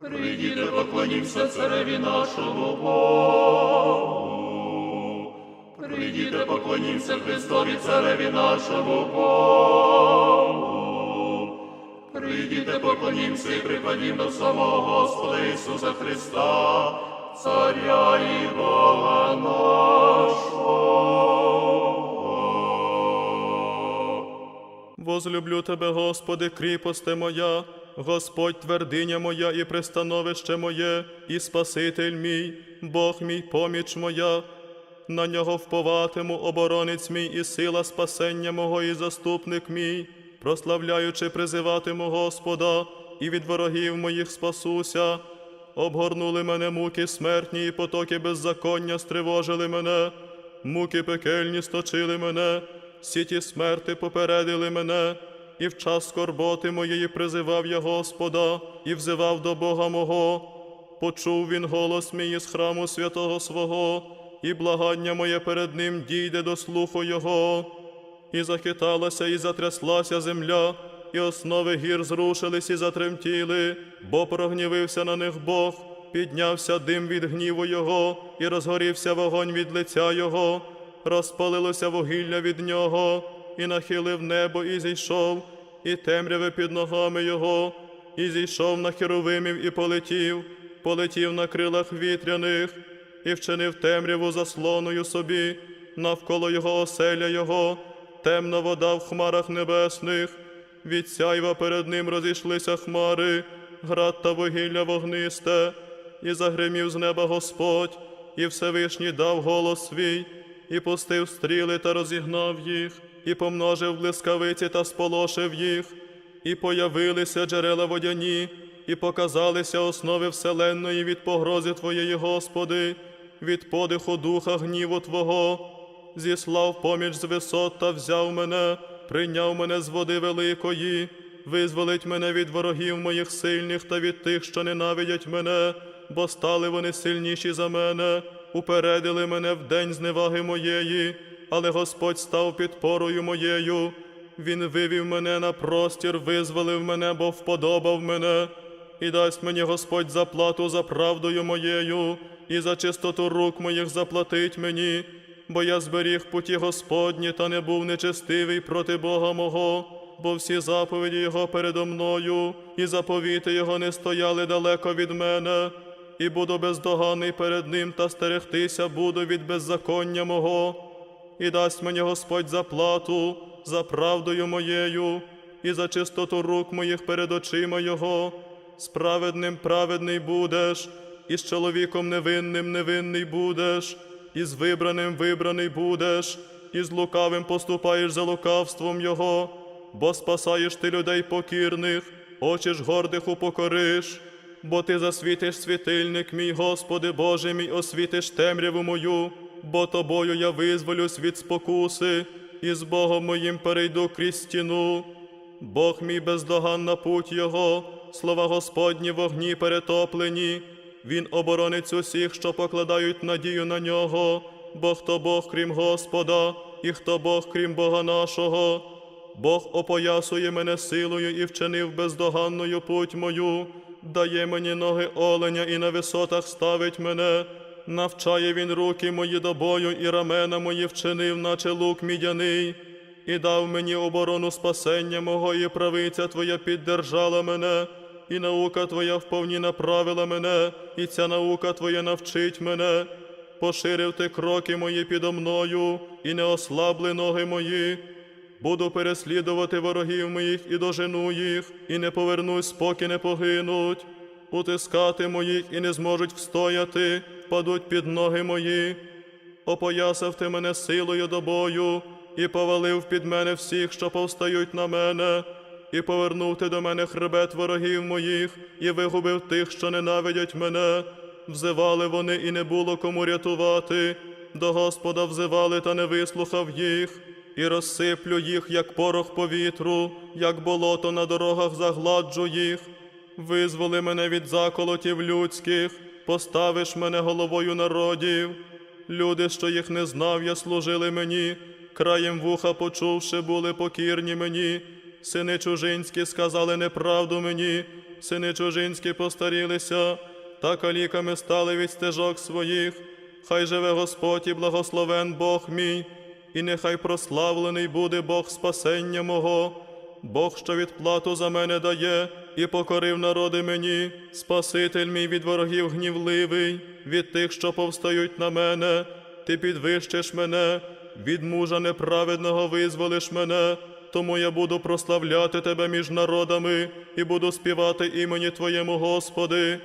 Прийдіте, поклонімся цареві нашому Богу. Прийдіте, поклонімся Христові цареві нашому Богу. Прийдіте, поклонімся і припадім до самого Господа Ісуса Христа, Царя і Бога нашого. Возлюблю тебе, Господи, кріпосте моя, Господь твердиня моя і пристановище моє, і Спаситель мій, Бог мій поміч моя. На нього вповатиму, оборонець мій і сила спасення мого, і заступник мій, прославляючи, призиватиму Господа, і від ворогів моїх спасуся. Обгорнули мене муки смертні, і потоки беззаконня стривожили мене, муки пекельні сточили мене, сіті смерти попередили мене, і в час скорботи моєї призивав я Господа, і взивав до Бога мого. Почув він голос мій із храму святого свого, і благання моє перед ним дійде до слуху Його. І захиталася, і затряслася земля, і основи гір зрушились і затремтіли, бо прогнівився на них Бог, піднявся дим від гніву Його, і розгорівся вогонь від лиця Його, розпалилося вугілля від нього, і нахилив небо, і зійшов, і темряве під ногами Його, і зійшов на херовимів, і полетів, полетів на крилах вітряних, і вчинив темряву заслоною собі, навколо його оселя Його, темна вода в хмарах небесних, від сяйва перед ним розійшлися хмари, град та вугілля вогнисте, і загримів з неба Господь, і Всевишній дав голос свій, і пустив стріли та розігнав їх, і помножив блискавиці та сполошив їх, і появилися джерела водяні, і показалися основи вселенної від погрози Твоєї, Господи, від подиху духа гніву Твого. Зіслав поміч з висот та взяв мене, прийняв мене з води великої, визволить мене від ворогів моїх сильних та від тих, що ненавидять мене, бо стали вони сильніші за мене, упередили мене в день зневаги моєї, але Господь став підпорою моєю. Він вивів мене на простір, визволив мене, бо вподобав мене, і дасть мені Господь заплату за правдою моєю, і за чистоту рук моїх заплатить мені, бо я зберіг путі Господні та не був нечестивий проти Бога мого, бо всі заповіді Його передо мною, і заповіти Його не стояли далеко від мене, і буду бездоганний перед Ним та стерегтися буду від беззаконня мого і дасть мені Господь заплату за правдою моєю, і за чистоту рук моїх перед очима Його. Справедним праведний будеш, і з чоловіком невинним невинний будеш, і з вибраним вибраний будеш, і з лукавим поступаєш за лукавством Його, бо спасаєш ти людей покірних, очі ж гордих упокориш. Бо ти засвітиш світильник, мій Господи Боже мій, освітиш темряву мою, бо тобою я визволюсь від спокуси, і з Богом моїм перейду крізь стіну. Бог мій бездоганна путь Його, слова Господні вогні перетоплені. Він оборонець усіх, що покладають надію на нього, бо хто Бог крім Господа, і хто Бог крім Бога нашого. Бог опоясує мене силою і вчинив бездоганною путь мою, дає мені ноги оленя і на висотах ставить мене, навчає він руки мої до бою, і рамена мої вчинив, наче лук мідяний, і дав мені оборону спасення мого, і правиця Твоя піддержала мене, і наука Твоя вповні направила мене, і ця наука Твоя навчить мене. Поширив ти кроки мої підо мною, і не ослабли ноги мої. Буду переслідувати ворогів моїх і дожену їх, і не повернусь, поки не погинуть. Утискати моїх і не зможуть встояти, впадуть під ноги мої. Опоясав ти мене силою до бою, і повалив під мене всіх, що повстають на мене, і повернув ти до мене хребет ворогів моїх, і вигубив тих, що ненавидять мене. Взивали вони, і не було кому рятувати. До Господа взивали, та не вислухав їх і розсиплю їх, як порох по вітру, як болото на дорогах загладжу їх. Визволи мене від заколотів людських, поставиш мене головою народів. Люди, що їх не знав, я служили мені, краєм вуха почувши, були покірні мені. Сини чужинські сказали неправду мені, сини чужинські постарілися, та каліками стали від стежок своїх. Хай живе Господь і благословен Бог мій, і нехай прославлений буде Бог спасення мого. Бог, що відплату за мене дає, і покорив народи мені, Спаситель мій від ворогів гнівливий, від тих, що повстають на мене, ти підвищиш мене, від мужа неправедного визволиш мене, тому я буду прославляти тебе між народами і буду співати імені Твоєму, Господи.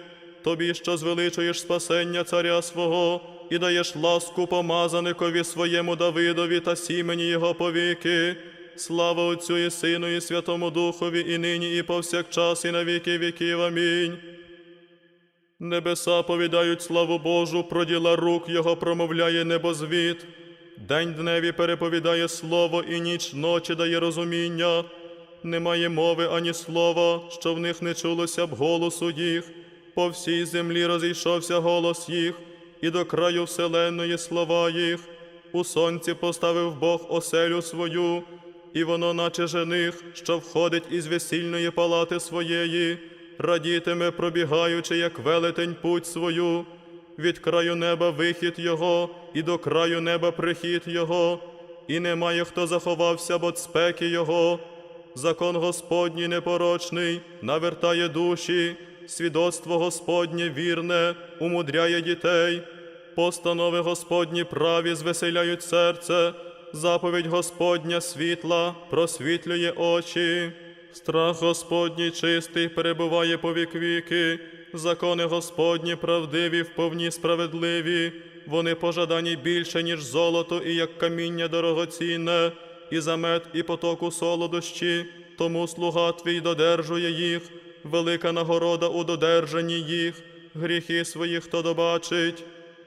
Тобі, що звеличуєш спасення царя свого, і даєш ласку помазаникові своєму Давидові та сімені його повіки. Слава Отцю і Сину, і Святому Духові, і нині, і повсякчас, і на віки віків. Амінь. Небеса повідають славу Божу, про діла рук Його промовляє небозвіт. День дневі переповідає слово, і ніч ночі дає розуміння. Немає мови ані слова, що в них не чулося б голосу їх. По всій землі розійшовся голос їх, і до краю вселенної слова їх. У сонці поставив Бог оселю свою, і воно, наче жених, що входить із весільної палати своєї, радітиме, пробігаючи, як велетень путь свою, від краю неба вихід його, і до краю неба прихід його, і немає хто заховався от спеки його. Закон Господній непорочний навертає душі, свідоцтво Господнє вірне, умудряє дітей, постанови Господні праві звеселяють серце, заповідь Господня світла просвітлює очі. Страх Господній чистий перебуває по вік віки, закони Господні правдиві, вповні справедливі, вони пожадані більше, ніж золото, і як каміння дорогоцінне, і за мед, і потоку солодощі, тому слуга твій додержує їх, велика нагорода у додержанні їх, гріхи свої хто добачить.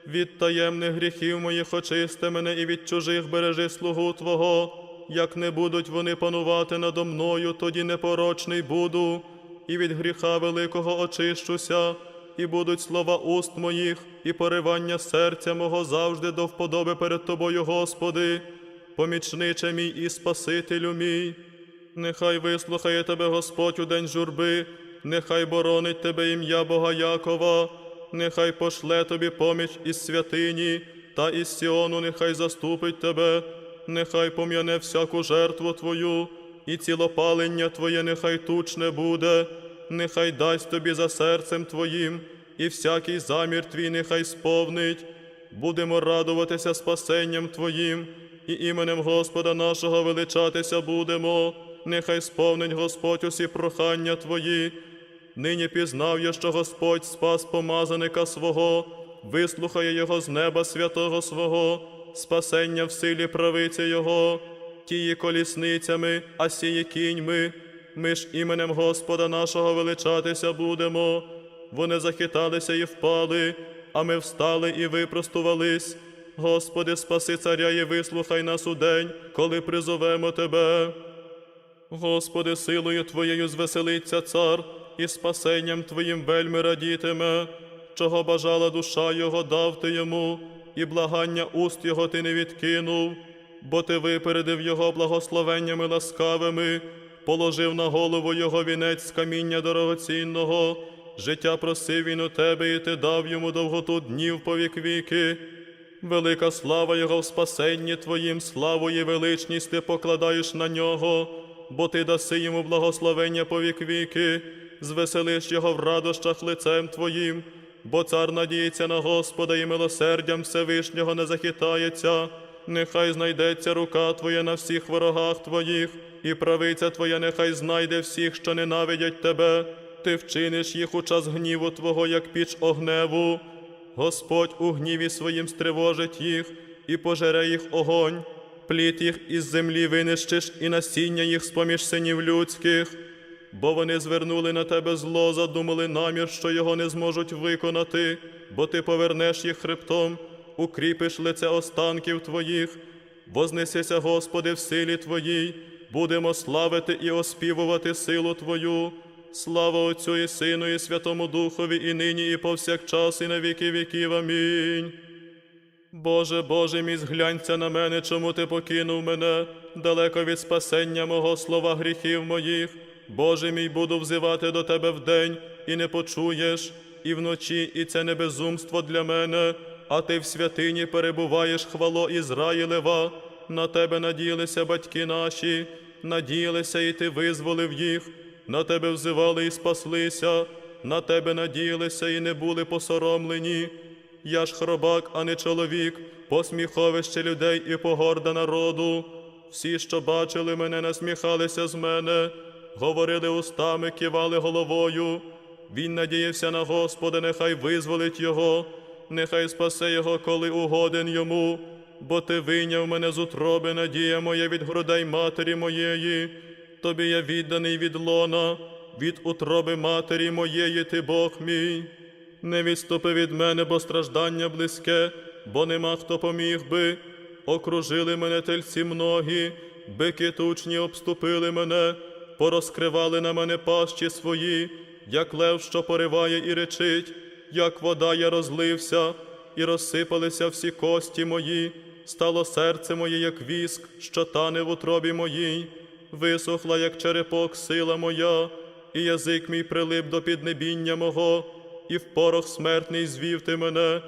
Від таємних гріхів моїх очисти мене і від чужих бережи слугу Твого. Як не будуть вони панувати надо мною, тоді непорочний буду, і від гріха великого очищуся, і будуть слова уст моїх, і поривання серця мого завжди до вподоби перед Тобою, Господи, помічниче мій і Спасителю мій. Нехай вислухає тебе Господь у день журби, нехай боронить тебе ім'я Бога Якова, нехай пошле тобі поміч із святині, та із Сіону нехай заступить тебе, нехай пом'яне всяку жертву твою, і цілопалення твоє нехай тучне буде, нехай дасть тобі за серцем твоїм, і всякий замір твій нехай сповнить. Будемо радуватися спасенням Твоїм, і іменем Господа нашого величатися будемо. Нехай сповнить Господь усі прохання Твої. Нині пізнав я, що Господь спас помазаника свого, вислухає його з неба святого свого, спасення в силі правиці Його, тії колісницями, а сії кіньми. Ми ж іменем Господа нашого величатися будемо. Вони захиталися і впали, а ми встали і випростувались. Господи, спаси царя і вислухай нас у день, коли призовемо Тебе. Господи, силою Твоєю звеселиться цар, і спасенням Твоїм вельми радітиме, чого бажала душа Його дав ти йому, і благання уст Його ти не відкинув, бо ти випередив Його благословеннями ласкавими, положив на голову Його вінець з каміння дорогоцінного, життя просив він у тебе, і ти дав йому довготу днів по вік віки. Велика слава Його в спасенні Твоїм, славу і величність ти покладаєш на нього, бо ти даси йому благословення по вік віки, звеселиш його в радощах лицем Твоїм, бо цар надіється на Господа і милосердям Всевишнього не захитається. Нехай знайдеться рука Твоя на всіх ворогах Твоїх, і правиця Твоя нехай знайде всіх, що ненавидять Тебе. Ти вчиниш їх у час гніву Твого, як піч огневу. Господь у гніві своїм стривожить їх і пожере їх огонь, плід їх із землі винищиш і насіння їх з-поміж синів людських, бо вони звернули на тебе зло, задумали намір, що його не зможуть виконати, бо ти повернеш їх хребтом, укріпиш лице останків твоїх, вознесися, Господи, в силі Твоїй, будемо славити і оспівувати силу Твою. Слава Отцю і Сину, і Святому Духові, і нині, і повсякчас, і на віки віків. Амінь. Боже, Боже мій, зглянься на мене, чому ти покинув мене, далеко від спасення мого слова гріхів моїх. Боже мій, буду взивати до Тебе вдень, і не почуєш, і вночі, і це не безумство для мене, а ти в святині перебуваєш хвало Ізраїлева. На тебе надіялися батьки наші, надіялися, і ти визволив їх, на тебе взивали і спаслися, на тебе надіялися і не були посоромлені. Я ж хробак, а не чоловік, посміховище людей і погорда народу. Всі, що бачили мене, насміхалися з мене, говорили устами, кивали головою. Він надіявся на Господа, нехай визволить його, нехай спасе його, коли угоден йому, бо ти вийняв мене з утроби, надія моя від грудей матері моєї. Тобі я відданий від лона, від утроби матері моєї, ти Бог мій. Не відступи від мене, бо страждання близьке, бо нема хто поміг би. Окружили мене тельці многі, бики тучні обступили мене, порозкривали на мене пащі свої, як лев, що пориває і речить, як вода я розлився, і розсипалися всі кості мої, стало серце моє, як віск, що тане в утробі моїй, висохла, як черепок, сила моя, і язик мій прилип до піднебіння мого, і в порох смертний звів ти мене,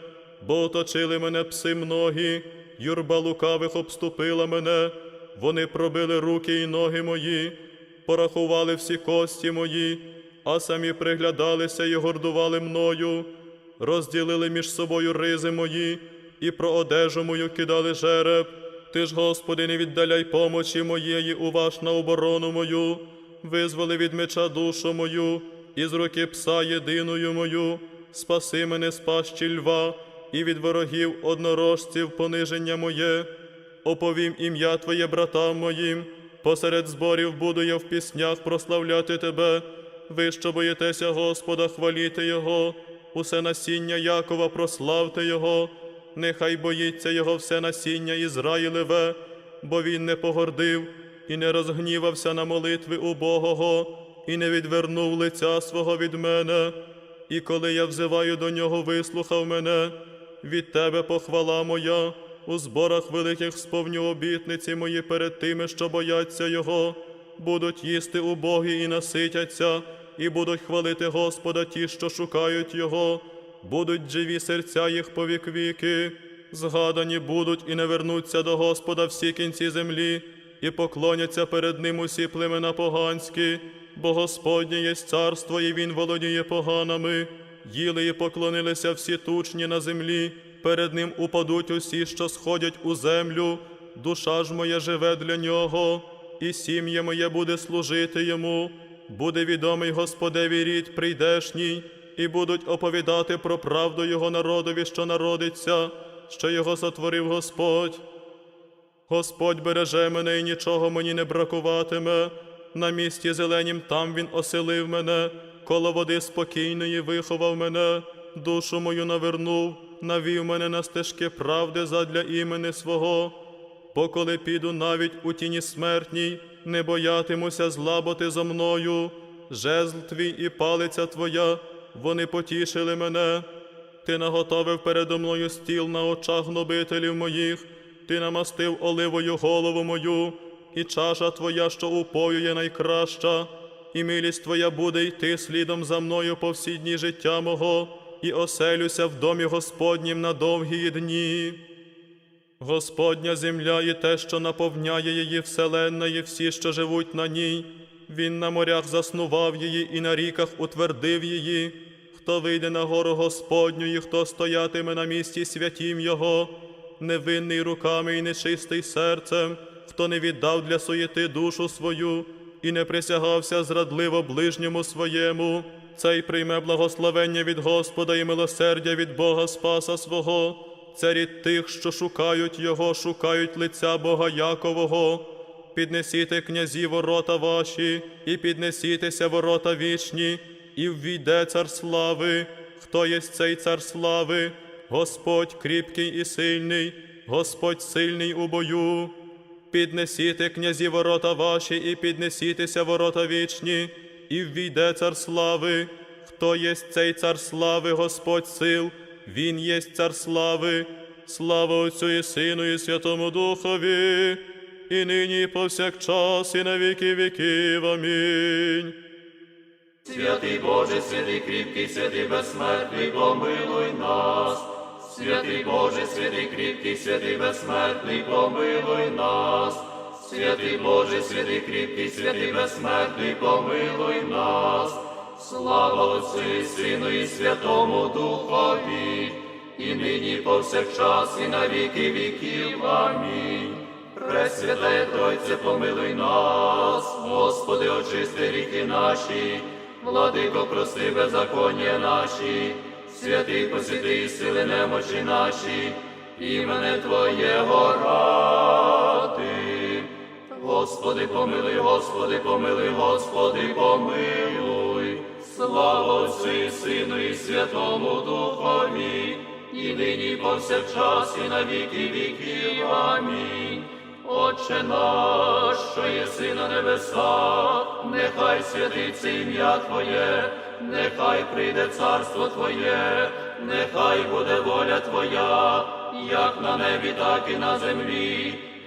бо оточили мене пси многі, юрба лукавих обступила мене, вони пробили руки і ноги мої, порахували всі кості мої, а самі приглядалися і гордували мною, розділили між собою ризи мої, і про одежу мою кидали жереб. Ти ж, Господи, не віддаляй помочі моєї, уваж на оборону мою, визволи від меча душу мою, і з руки пса єдиною мою, спаси мене з пащі льва, і від ворогів однорожців пониження моє. Оповім ім'я Твоє братам моїм, посеред зборів буду я в піснях прославляти Тебе. Ви, що боїтеся Господа, хваліте Його, усе насіння Якова прославте Його, нехай боїться Його все насіння Ізраїлеве, бо Він не погордив і не розгнівався на молитви убогого, і не відвернув лиця свого від мене. І коли я взиваю до нього, вислухав мене, від тебе похвала моя, у зборах великих сповню обітниці мої перед тими, що бояться Його, будуть їсти убогі і наситяться, і будуть хвалити Господа ті, що шукають Його, будуть живі серця їх по вік віки, згадані будуть і не вернуться до Господа всі кінці землі, і поклоняться перед ним усі племена поганські, бо Господнє є царство, і Він володіє поганами. Їли і поклонилися всі тучні на землі, перед ним упадуть усі, що сходять у землю, душа ж моя живе для нього, і сім'я моє буде служити йому, буде відомий Господеві рід прийдешній, і будуть оповідати про правду Його народові, що народиться, що його сотворив Господь. Господь береже мене і нічого мені не бракуватиме. На місці зеленім там він оселив мене, коло води спокійної виховав мене, душу мою навернув, навів мене на стежки правди задля імени свого. Бо коли піду навіть у тіні смертній, не боятимуся зла, зо мною, жезл твій і палиця твоя, вони потішили мене. Ти наготовив передо мною стіл на очах гнобителів моїх, ти намастив оливою голову мою, і чаша твоя, що упою є найкраща, і милість твоя буде йти слідом за мною по всі дні життя мого, і оселюся в домі Господнім на довгі дні. Господня земля і те, що наповняє її вселенна, і всі, що живуть на ній. Він на морях заснував її і на ріках утвердив її. Хто вийде на гору Господню, і хто стоятиме на місці святім Його, невинний руками і нечистий серцем, хто не віддав для суєти душу свою і не присягався зрадливо ближньому своєму, цей прийме благословення від Господа і милосердя від Бога Спаса свого. Це рід тих, що шукають Його, шукають лиця Бога Якового. Піднесіте князі ворота ваші, і піднесітеся ворота вічні, і ввійде цар слави. Хто є цей цар слави? Господь кріпкий і сильний, Господь сильний у бою. Піднесіте князі ворота ваші, і піднесітеся ворота вічні, і ввійде цар слави. Хто є цей цар слави, Господь сил, Він є цар слави, слава Отцю і Сину, і Святому Духові, і нині, і повсякчас, і на віки віків. Амінь. Святий Боже, святий кріпкий, святий безсмертний, помилуй нас. Святий Боже, святий кріпкий, святий безсмертний, помилуй нас. Святий Боже, святий кріпкий, святий безсмертний, помилуй нас. Слава Отцю і Сину і Святому Духові, і нині, і повсякчас, і на віки віків. Амінь. Пресвятая Тройце, помилуй нас, Господи, очисти гріхи наші, владико, прости беззаконня наші, святий посвяти сили немочі наші, імене Твоєго ради. Господи, помилуй, Господи, помилуй, Господи, помилуй, слава Отцю і Сину і Святому Духові, і нині, і повсякчас, і на віки віків. Амінь. Отче наш, що єси на небесах, нехай святиться ім'я Твоє, нехай прийде царство Твоє, нехай буде воля Твоя, як на небі, так і на землі.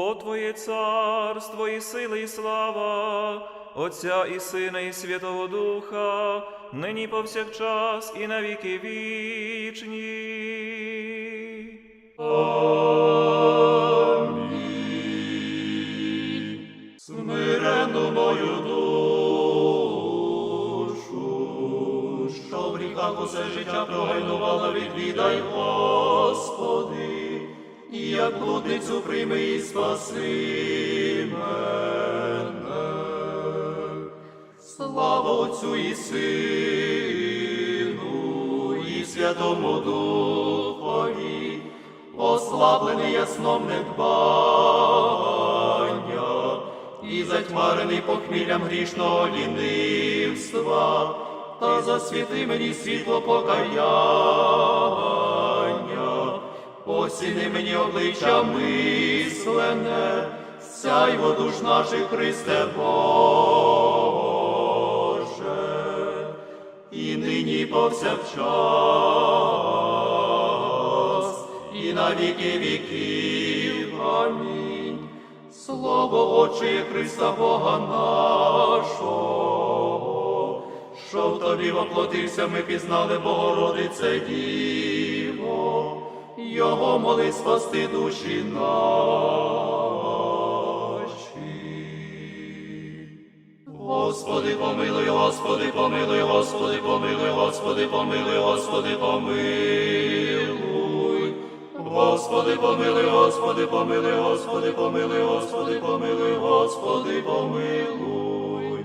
Бо Твоє царство і сили, і слава, Отця і Сина, і Святого Духа, нині повсякчас і на віки вічні. Смирену мою душу, що в гріхах усе життя прогайнувала, відвідай, Господи, і як блудницю прийми і спаси мене. Слава Отцю і Сину, і Святому Духові, ослаблений ясном недбання, і затьмарений похміллям грішного лінивства, та засвіти мені світло покаяння, осіни мені обличчя мислене, сяйво душ наших Христе Боже, і нині повсякчас, і на віки віків. Амінь. Слово Отче Христа Бога нашого, що в тобі воплотився, ми пізнали Богородице Діво, Його моли спасти душі наші. Господи, помилуй, Господи, помилуй, Господи, помилуй, Господи, помилуй, Господи, помилуй. Господи, помилуй, Господи, помилуй, Господи, помилуй, Господи, помилуй, Господи, помилуй.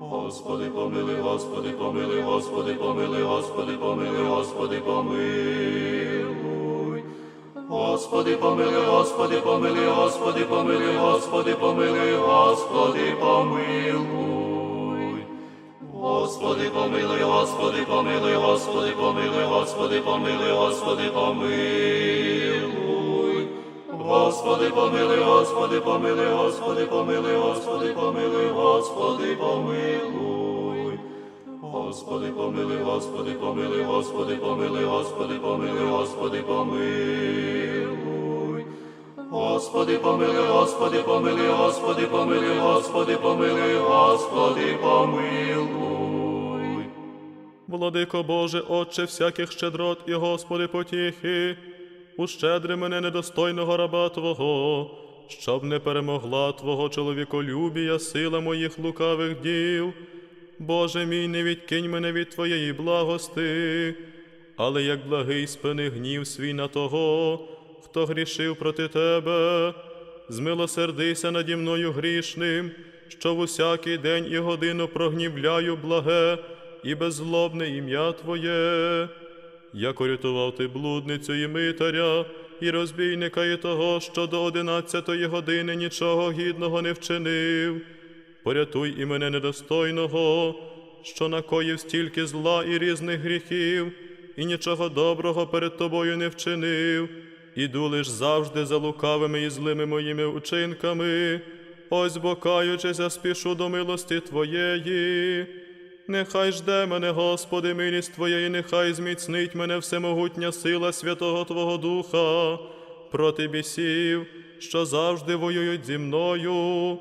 Господи, помилуй, Господи, помилуй, Господи, помилуй, Господи, помилуй, Господи, помилуй. Господи, помилуй, Господи, помилуй, Господи, помилуй, Господи, помилуй, Господи, помилуй. Господи, помилуй, Господи, помилуй, Господи, помилуй, Господи, помилуй, Господи, помилуй. Господи, помилуй, Господи, помилуй, Господи, помилуй, Господи, помилуй, Господи, помилуй. Господи, помилуй, Господи, помилуй, Господи, помилуй, Господи, помилуй, Господи, помилуй. Господи, помилуй, Господи, помилуй, Господи, помилуй, Господи, помилуй, Господи, помилуй. Владико Боже, Отче всяких щедрот і Господи потіхи, ущедри мене недостойного раба Твого, щоб не перемогла Твого чоловіколюбія сила моїх лукавих діл. Боже мій, не відкинь мене від Твоєї благости, але як благий спини гнів свій на того, хто грішив проти Тебе, змилосердися наді мною грішним, що в усякий день і годину прогнівляю благе і беззлобне ім'я Твоє. Як урятував ти блудницю і митаря, і розбійника, і того, що до одинадцятої години нічого гідного не вчинив. Порятуй і мене недостойного, що накоїв стільки зла і різних гріхів, і нічого доброго перед тобою не вчинив, іду лиш завжди за лукавими і злими моїми учинками. Ось бо каючися, спішу до милості Твоєї. Нехай жде мене, Господи, милість Твоя, і нехай зміцнить мене всемогутня сила Святого Твого Духа проти бісів, що завжди воюють зі мною,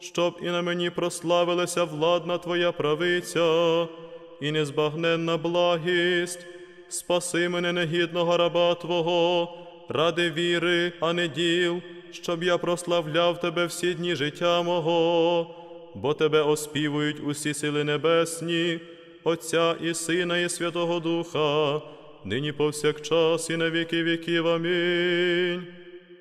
щоб і на мені прославилася владна Твоя правиця і незбагненна благість. Спаси мене негідного раба Твого, ради віри, а не діл, щоб я прославляв Тебе всі дні життя мого, бо Тебе оспівують усі сили небесні, Отця і Сина, і Святого Духа, нині повсякчас і на віки віків. Амінь.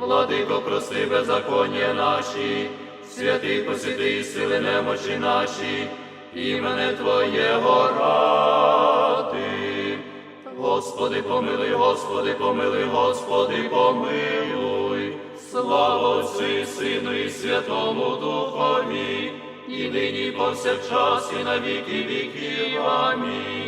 владико, прости беззаконня наші, святий посвяти сили немочі наші, імене Твоєго ради. Господи, помилуй, Господи, помилуй, Господи, помилуй. Слава Отцю і Сину і Святому Духові, і нині і повсякчас, і на віки віків. Амінь.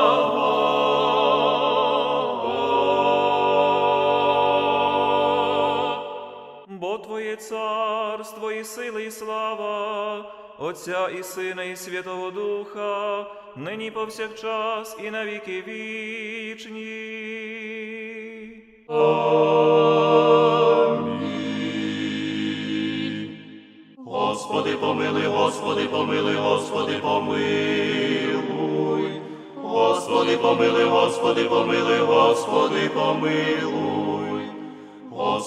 Твоє царство і сили, і слава, Отця і Сина, і Святого Духа, нині повсякчас і на віки вічні. Господи, помилуй, Господи, помилуй, Господи, помилуй. Господи, помилуй, Господи, помилуй, Господи, помилуй.